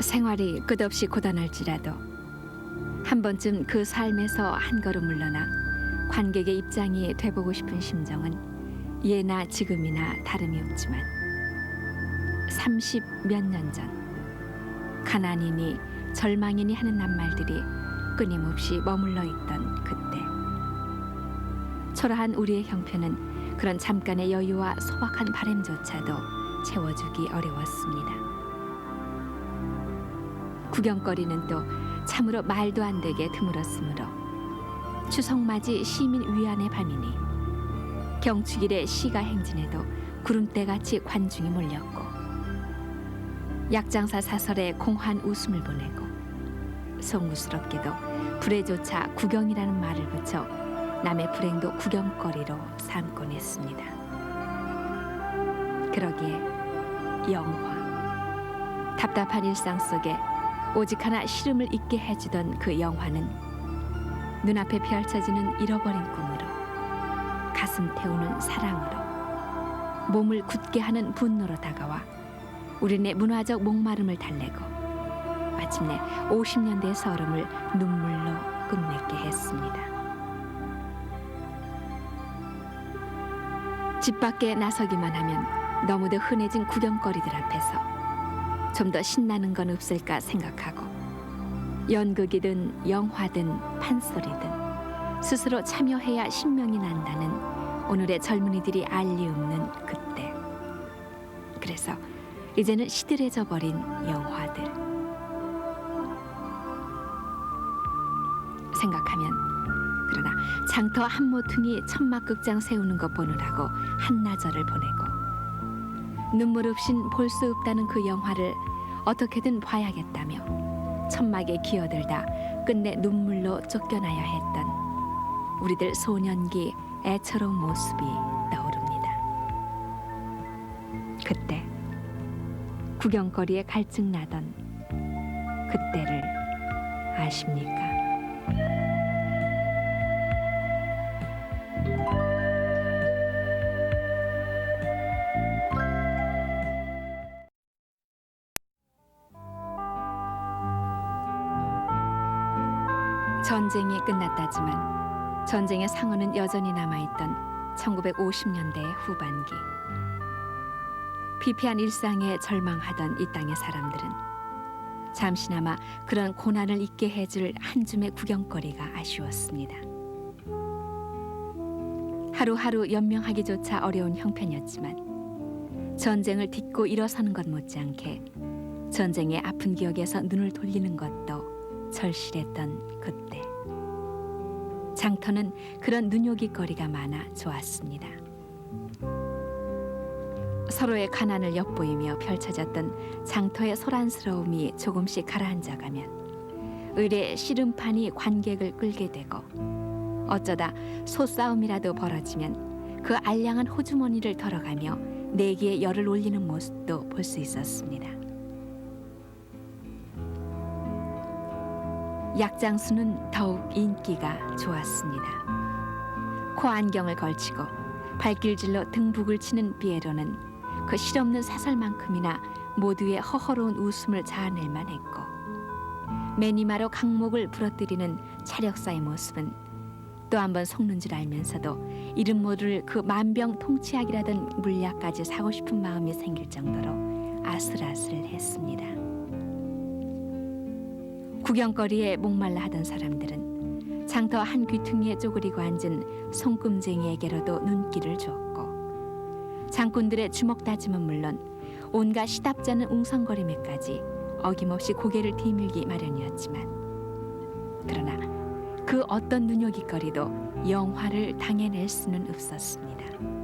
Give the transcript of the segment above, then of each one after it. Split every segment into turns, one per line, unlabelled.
생활이 끝없이 고단할지라도 한 번쯤 그 삶에서 한 걸음 물러나 관객의 입장이 돼보고 싶은 심정은 예나 지금이나 다름이 없지만 30 몇 년 전 가난이니 절망이니 하는 낱말들이 끊임없이 머물러 있던 그때 초라한 우리의 형편은 그런 잠깐의 여유와 소박한 바램조차도 채워주기 어려웠습니다. 구경거리는 또 참으로 말도 안 되게 드물었으므로 추석맞이 시민 위안의 밤이니 경축일에 시가 행진해도 구름대같이 관중이 몰렸고 약장사 사설에 공환 웃음을 보내고 송구스럽게도 불에조차 구경이라는 말을 붙여 남의 불행도 구경거리로 삼곤 했습니다. 그러기에 영화 답답한 일상 속에 오직 하나 시름을 잊게 해주던 그 영화는 눈앞에 펼쳐지는 잃어버린 꿈으로 가슴 태우는 사랑으로 몸을 굳게 하는 분노로 다가와 우리네 문화적 목마름을 달래고 마침내 50년대의 서름을 눈물로 끝맺게 했습니다. 집 밖에 나서기만 하면 너무도 흔해진 구경거리들 앞에서 좀 더 신나는 건 없을까 생각하고 연극이든 영화든 판소리든 스스로 참여해야 신명이 난다는 오늘의 젊은이들이 알리 없는 그때. 그래서 이제는 시들해져 버린 영화들 생각하면 그러나 장터 한 모퉁이 천막극장 세우는 것 보느라고 한나절을 보내고 눈물 없인 볼 수 없다는 그 영화를 어떻게든 봐야겠다며 천막에 기어들다 끝내 눈물로 쫓겨나야 했던 우리들 소년기 애처로운 모습이 떠오릅니다. 그때 구경거리에 갈증 나던 그때를 아십니까? 끝났다지만 전쟁의 상흔은 여전히 남아있던 1950년대 후반기 피폐한 일상에 절망하던 이 땅의 사람들은 잠시나마 그런 고난을 잊게 해줄 한 줌의 구경거리가 아쉬웠습니다. 하루하루 연명하기조차 어려운 형편이었지만 전쟁을 딛고 일어서는 것 못지않게 전쟁의 아픈 기억에서 눈을 돌리는 것도 절실했던 그때 장터는 그런 눈요깃거리가 많아 좋았습니다. 서로의 가난을 엿보이며 펼쳐졌던 장터의 소란스러움이 조금씩 가라앉아가면 의뢰 씨름판이 관객을 끌게 되고 어쩌다 소싸움이라도 벌어지면 그 알량한 호주머니를 덜어가며 내기에 열을 올리는 모습도 볼 수 있었습니다. 약장수는 더욱 인기가 좋았습니다. 코 안경을 걸치고 발길질로 등북을 치는 비에로는 그 실없는 사설만큼이나 모두의 허허로운 웃음을 자아낼만 했고 매니마로 강목을 부러뜨리는 차력사의 모습은 또 한 번 속는 줄 알면서도 이름 모를 그 만병통치약이라던 물약까지 사고 싶은 마음이 생길 정도로 아슬아슬했습니다. 구경거리에 목말라 하던 사람들은 장터 한 귀퉁이에 쪼그리고 앉은 손금쟁이에게로도 눈길을 줬고 장꾼들의 주먹 다짐은 물론 온갖 시답잖은 웅성거림에까지 어김없이 고개를 뒤밀기 마련이었지만 그러나 그 어떤 눈요깃거리도 영화를 당해낼 수는 없었습니다.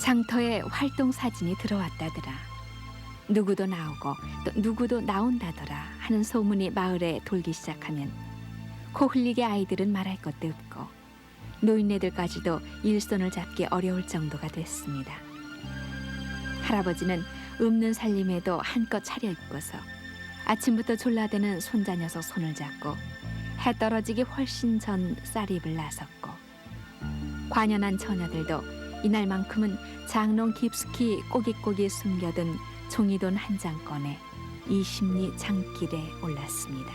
장터에 활동 사진이 들어왔다더라. 누구도 나오고 또 누구도 나온다더라 하는 소문이 마을에 돌기 시작하면 코 흘리게 아이들은 말할 것도 없고 노인네들까지도 일손을 잡기 어려울 정도가 됐습니다. 할아버지는 없는 살림에도 한껏 차려입고서 아침부터 졸라대는 손자 녀석 손을 잡고 해 떨어지기 훨씬 전 쌀입을 나섰고 관연한 처녀들도 이날만큼은 장롱 깊숙이 꼬깃꼬깃 숨겨둔 종이돈 한 장 꺼내 이심리 장길에 올랐습니다.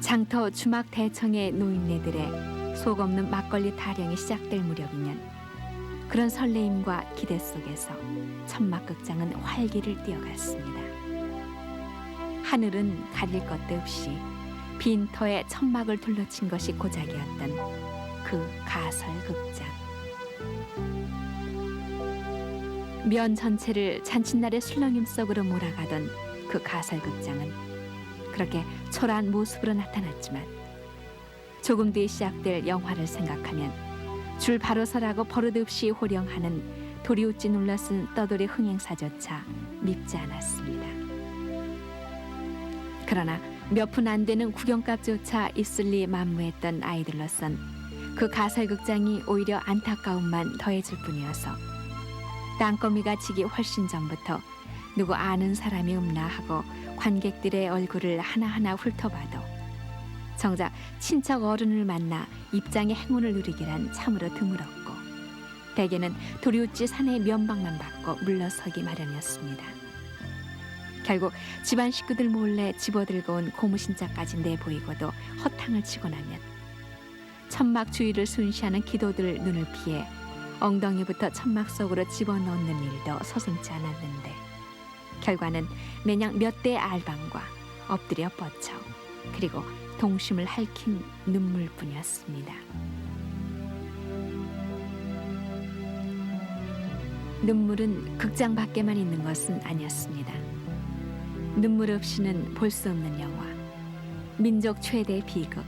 장터 주막 대청의 노인네들의 속 없는 막걸리 타령이 시작될 무렵이면 그런 설레임과 기대 속에서 천막극장은 활기를 띠어갔습니다. 하늘은 가릴 것도 없이 빈 터에 천막을 둘러친 것이 고작이었던 그 가설극장. 면 전체를 잔칫날의 술렁임 속으로 몰아가던 그 가설극장은 그렇게 초라한 모습으로 나타났지만 조금 뒤에 시작될 영화를 생각하면 줄 바로 서라고 버릇없이 호령하는 도리우찌 눌러쓴 떠돌이 흥행사조차 밉지 않았습니다. 그러나 몇 푼 안 되는 구경값조차 있을 리 만무했던 아이들로선 그 가설극장이 오히려 안타까움만 더해질 뿐이어서 땅거미가 지기 훨씬 전부터 누구 아는 사람이 없나 하고 관객들의 얼굴을 하나하나 훑어봐도 정작 친척 어른을 만나 입장의 행운을 누리기란 참으로 드물었고 대개는 도리우찌 사내의 면박만 받고 물러서기 마련이었습니다. 결국 집안 식구들 몰래 집어들고 온 고무신자까지 내보이고도 허탕을 치고 나면 천막 주위를 순시하는 기도들 눈을 피해 엉덩이부터 천막 속으로 집어넣는 일도 서슴지 않았는데 결과는 매냥 몇 대의 알방과 엎드려 뻗쳐 그리고 동심을 핥힌 눈물뿐이었습니다. 눈물은 극장 밖에만 있는 것은 아니었습니다. 눈물 없이는 볼 수 없는 영화. 민족 최대 비극.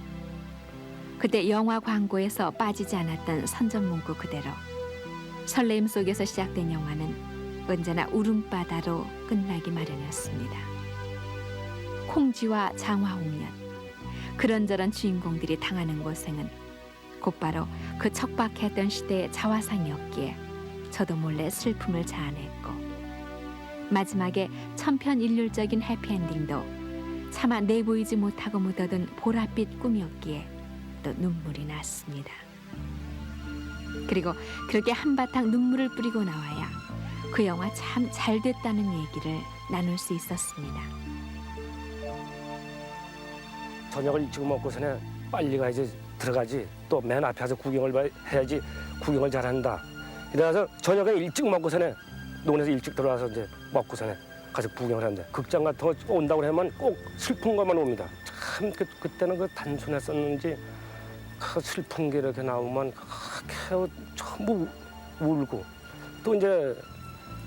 그때 영화 광고에서 빠지지 않았던 선전 문구 그대로 설레임 속에서 시작된 영화는 언제나 울음바다로 끝나기 마련이었습니다. 콩쥐와 장화홍련 그런저런 주인공들이 당하는 고생은 곧바로 그 척박했던 시대의 자화상이었기에 저도 몰래 슬픔을 자아냈고 마지막에 천편일률적인 해피엔딩도 차마 내보이지 못하고 묻어둔 보랏빛 꿈이었기에 또 눈물이 났습니다. 그리고 그렇게 한바탕 눈물을 뿌리고 나와야 그 영화 참 잘 됐다는 얘기를 나눌 수 있었습니다.
저녁을 일찍 먹고서는 빨리 가야지 들어가지 또 맨 앞에 가서 구경을 봐- 해야지 구경을 잘한다 이래서 저녁에 일찍 먹고서는 논에서 일찍 들어와서 이제 먹고서는 가서 구경을 하는데 극장 같은 거 온다고 하면 꼭 슬픈 것만 옵니다 참 그, 그때는 그 단순했었는지 그 슬픈 게 이렇게 나오면 그렇게 전부 울고 또 이제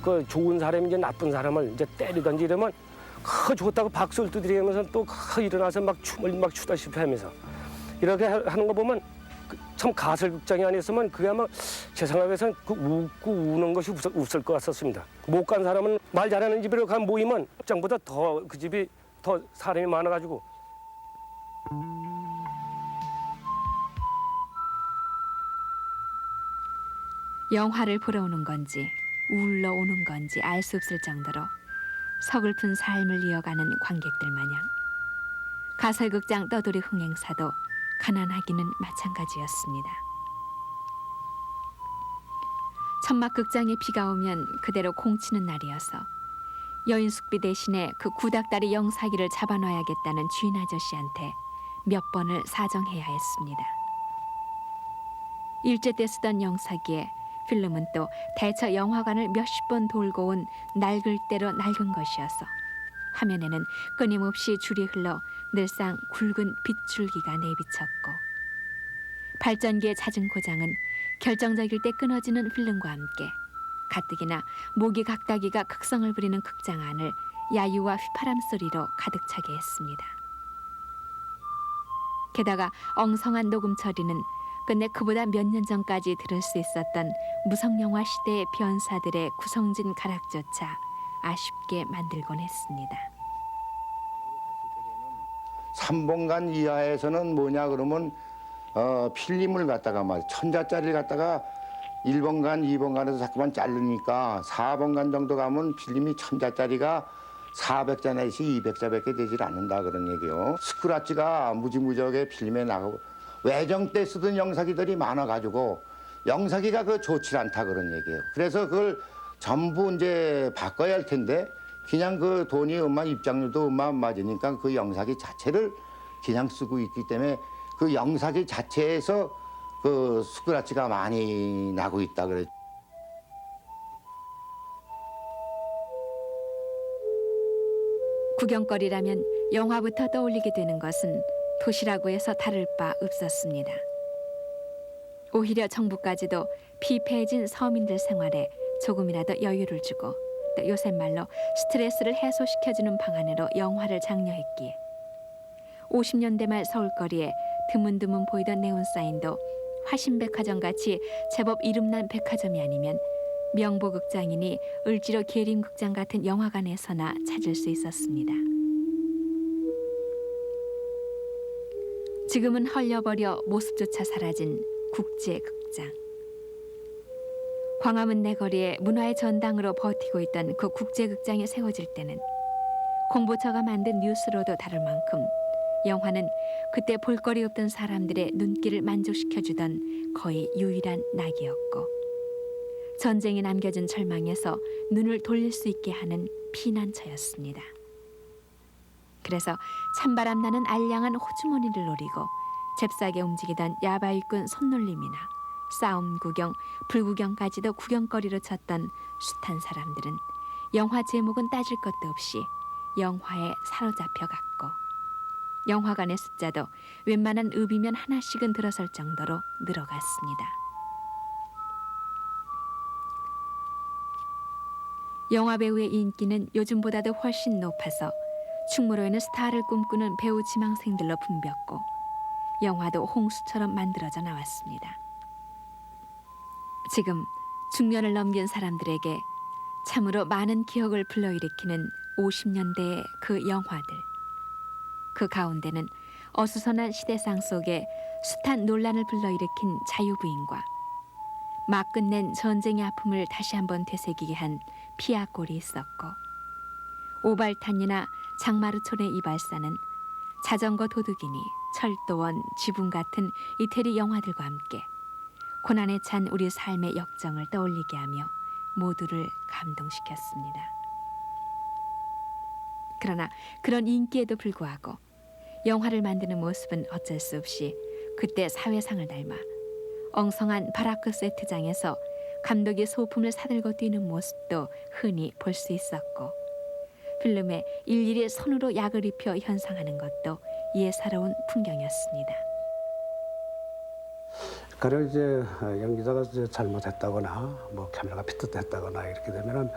그 좋은 사람이 이제 나쁜 사람을 이제 때리든지 이러면 그 좋다고 박수를 두드리면서 또그 일어나서 막 춤을 막 추다시피 하면서 이렇게 하- 하는 거 보면 그참 가설극장이 아니었으면 그게 아마 제 생각에서는 그 웃고 우는 것이 웃을, 웃을 것 같았습니다. 못 간 사람은 말 잘하는 집으로 간 모이면 극장보다 더 그 집이 더 사람이 많아가지고
영화를 보러 오는 건지 울러 오는 건지 알 수 없을 정도로 서글픈 삶을 이어가는 관객들 마냥 가설극장 떠돌이 흥행사도 가난하기는 마찬가지였습니다. 천막극장에 비가 오면 그대로 공치는 날이어서 여인숙비 대신에 그 구닥다리 영사기를 잡아놔야겠다는 주인 아저씨한테 몇 번을 사정해야 했습니다. 일제 때 쓰던 영사기에 필름은 또 대처 영화관을 몇십 번 돌고 온 낡을 대로 낡은 것이어서 화면에는 끊임없이 줄이 흘러 늘상 굵은 빗줄기가 내비쳤고 발전기의 잦은 고장은 결정적일 때 끊어지는 필름과 함께 가뜩이나 모기 각다기가 극성을 부리는 극장 안을 야유와 휘파람 소리로 가득 차게 했습니다. 게다가 엉성한 녹음 처리는 끝내 그보다 몇 년 전까지 들을 수 있었던 무성영화 시대의 변사들의 구성진 가락조차 아쉽게 만들곤 했습니다.
삼번간 이하에서는 뭐냐 그러면 어, 필름을 갖다가 말 천자짜리를 갖다가 일번간이번간에서 자꾸만 자르니까 사번간 정도 가면 필름이 천자짜리가 400자 내지 200자밖에 되질 않는다 그런 얘기요. 스크라치가 무지무지하게 필름에 나가고 외정 때 쓰던 영사기들이 많아가지고 영사기가 그 좋지 않다 그런 얘기예요. 그래서 그걸 전부 이제 바꿔야 할 텐데 그냥 그 돈이 얼마 입장료도 안 맞으니까 그 영사기 자체를 그냥 쓰고 있기 때문에 그 영사기 자체에서 그 스크라치가 많이 나고 있다 그래.
구경거리라면 영화부터 떠올리게 되는 것은 도시라고 해서 다를 바 없었습니다. 오히려 정부까지도 피폐해진 서민들 생활에 조금이라도 여유를 주고 또 요새 말로 스트레스를 해소시켜주는 방안으로 영화를 장려했기에 50년대 말 서울거리에 드문드문 보이던 네온사인도 화신백화점 같이 제법 이름난 백화점이 아니면 명보극장이니 을지로 계림극장 같은 영화관에서나 찾을 수 있었습니다. 지금은 헐려버려 모습조차 사라진 국제극장. 광화문 내거리에 문화의 전당으로 버티고 있던 그 국제극장이 세워질 때는 공보처가 만든 뉴스로도 다를 만큼 영화는 그때 볼거리 없던 사람들의 눈길을 만족시켜주던 거의 유일한 낙이었고 전쟁이 남겨준 절망에서 눈을 돌릴 수 있게 하는 피난처였습니다. 그래서 찬바람 나는 알량한 호주머니를 노리고 잽싸게 움직이던 야바위꾼 손놀림이나 싸움 구경, 불구경까지도 구경거리로 쳤던 숱한 사람들은 영화 제목은 따질 것도 없이 영화에 사로잡혀 갔고 영화관의 숫자도 웬만한 읍이면 하나씩은 들어설 정도로 늘어갔습니다. 영화 배우의 인기는 요즘보다도 훨씬 높아서 충무로에는 스타를 꿈꾸는 배우 지망생들로 붐볐고 영화도 홍수처럼 만들어져 나왔습니다. 지금 중년을 넘긴 사람들에게 참으로 많은 기억을 불러일으키는 50년대의 그 영화들. 그 가운데는 어수선한 시대상 속에 숱한 논란을 불러일으킨 자유부인과 막 끝낸 전쟁의 아픔을 다시 한번 되새기게 한 피아골이 있었고 오발탄이나 장마루촌의 이발사는 자전거 도둑이니 철도원, 지붕 같은 이태리 영화들과 함께 고난에 찬 우리 삶의 역정을 떠올리게 하며 모두를 감동시켰습니다. 그러나 그런 인기에도 불구하고 영화를 만드는 모습은 어쩔 수 없이 그때 사회상을 닮아 엉성한 바라크 세트장에서 감독이 소품을 사들고 뛰는 모습도 흔히 볼 수 있었고 필름에 일일이 손으로 약을 입혀 현상하는 것도 예사로운 풍경이었습니다.
그래 이제 연기자가 이제 잘못했다거나 뭐 카메라가 비슷했다거나 이렇게 되면은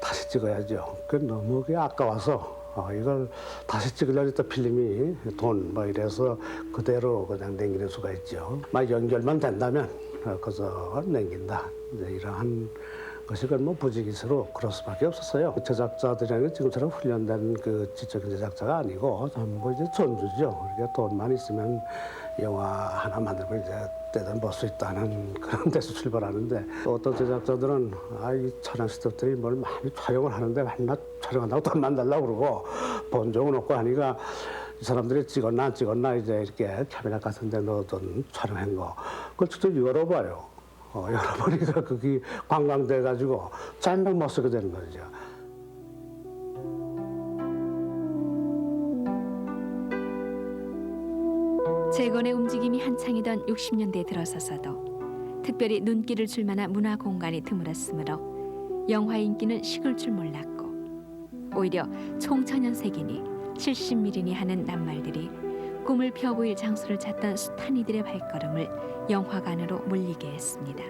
다시 찍어야죠. 그 너무 그게 아까워서 어, 이걸 다시 찍으려니 또 필름이 돈 뭐 이래서 그대로 그냥 남기는 수가 있죠. 막 연결만 된다면 어, 그저 남긴다. 이제 이러한 것이 그뭐 부지기수로 그럴 수밖에 없었어요. 그 제작자들에는 지금처럼 훈련된 그 지적인 제작자가 아니고 전부 이제 전주죠. 그러니까 돈만 있으면 영화 하나 만들고 이제 때든 볼수 있다는 그런 데서 출발하는데 또 어떤 제작자들은 아이 촬영 스태프들이 뭘 많이 촬영을 하는데 맨날 촬영한다고 돈만 달라고 그러고 본 적은 없고 하니까 이 사람들이 찍었나 안 찍었나 이제 이렇게 카메라 같은 데 넣어둔 촬영한 거 그걸 직접 열어봐요. 어, 열어보니까 그게 관광돼가지고 짠백 못 쓰게 되는 거죠.
재건의 움직임이 한창이던 60년대에 들어서서도 특별히 눈길을 줄 만한 문화 공간이 드물었으므로 영화 인기는 식을 줄 몰랐고 오히려 총천연색이니 70mm니 하는 낱말들이 꿈을 펴보일 장소를 찾던 숱한 이들의 발걸음을 영화관으로 몰리게 했습니다.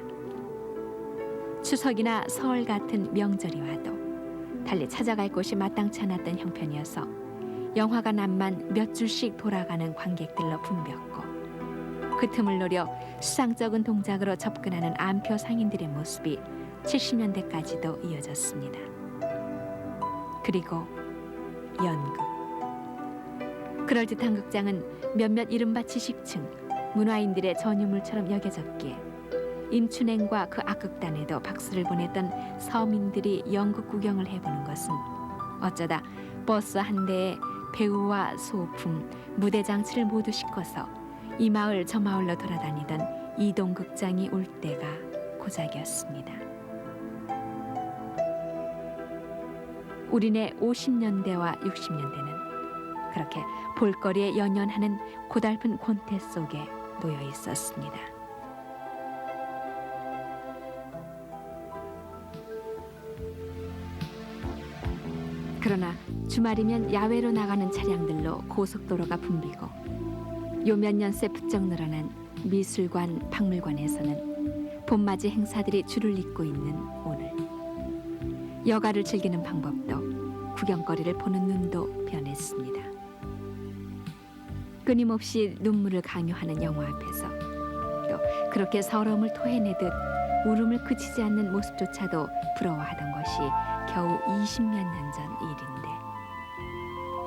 추석이나 설 같은 명절이 와도 달리 찾아갈 곳이 마땅치 않았던 형편이어서 영화관 앞만 몇 줄씩 돌아가는 관객들로 붐볐고 그 틈을 노려 수상쩍은 동작으로 접근하는 암표 상인들의 모습이 70년대까지도 이어졌습니다. 그리고 연극. 그럴듯한 극장은 몇몇 이른바 지식층, 문화인들의 전유물처럼 여겨졌기에 임춘행과 그 악극단에도 박수를 보냈던 서민들이 연극 구경을 해보는 것은 어쩌다 버스 한 대에 배우와 소품, 무대 장치를 모두 싣고서 이 마을 저 마을로 돌아다니던 이동 극장이 올 때가 고작이었습니다. 우리네 50년대와 60년대는 그렇게 볼거리에 연연하는 고달픈 권태 속에 놓여 있었습니다. 그러나 주말이면 야외로 나가는 차량들로 고속도로가 붐비고 요 몇 년새 부쩍 늘어난 미술관, 박물관에서는 봄맞이 행사들이 줄을 잇고 있는 오늘 여가를 즐기는 방법도 구경거리를 보는 눈도 변했습니다. 끊임없이 눈물을 강요하는 영화 앞에서 또 그렇게 서러움을 토해내듯 울음을 그치지 않는 모습조차도 부러워하던 것이 겨우 20몇 년 전 일인데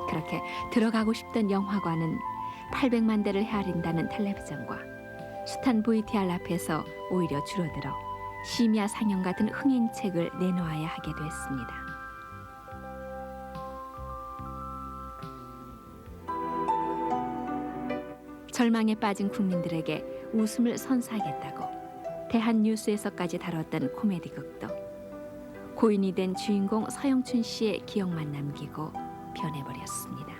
그렇게 들어가고 싶던 영화관은 800만 대를 헤아린다는 텔레비전과 숱한 VTR 앞에서 오히려 줄어들어 심야 상영 같은 흥행책을 내놓아야 하게 됐습니다. 절망에 빠진 국민들에게 웃음을 선사하겠다고 대한 뉴스에서까지 다뤘던 코미디 극도 고인이 된 주인공 서영춘 씨의 기억만 남기고 변해버렸습니다.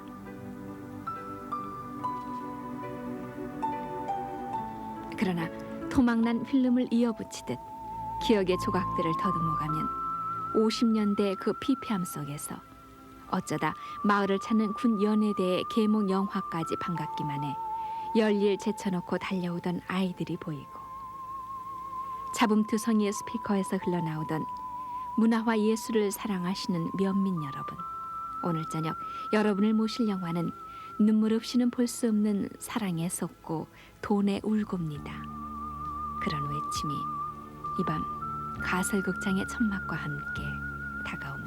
그러나 토막난 필름을 이어붙이듯 기억의 조각들을 더듬어가면 50년대 그 피폐함 속에서 어쩌다 마을을 찾는 군 연예대의 계몽 영화까지 반갑기만 해 열일 제쳐놓고 달려오던 아이들이 보이고 자붐투성이의 스피커에서 흘러나오던 문화와 예술을 사랑하시는 면민 여러분 오늘 저녁 여러분을 모실 영화는 눈물 없이는 볼 수 없는 사랑에 쏟고 돈에 울고입니다. 그런 외침이 이 밤 가설극장의 천막과 함께 다가옵니다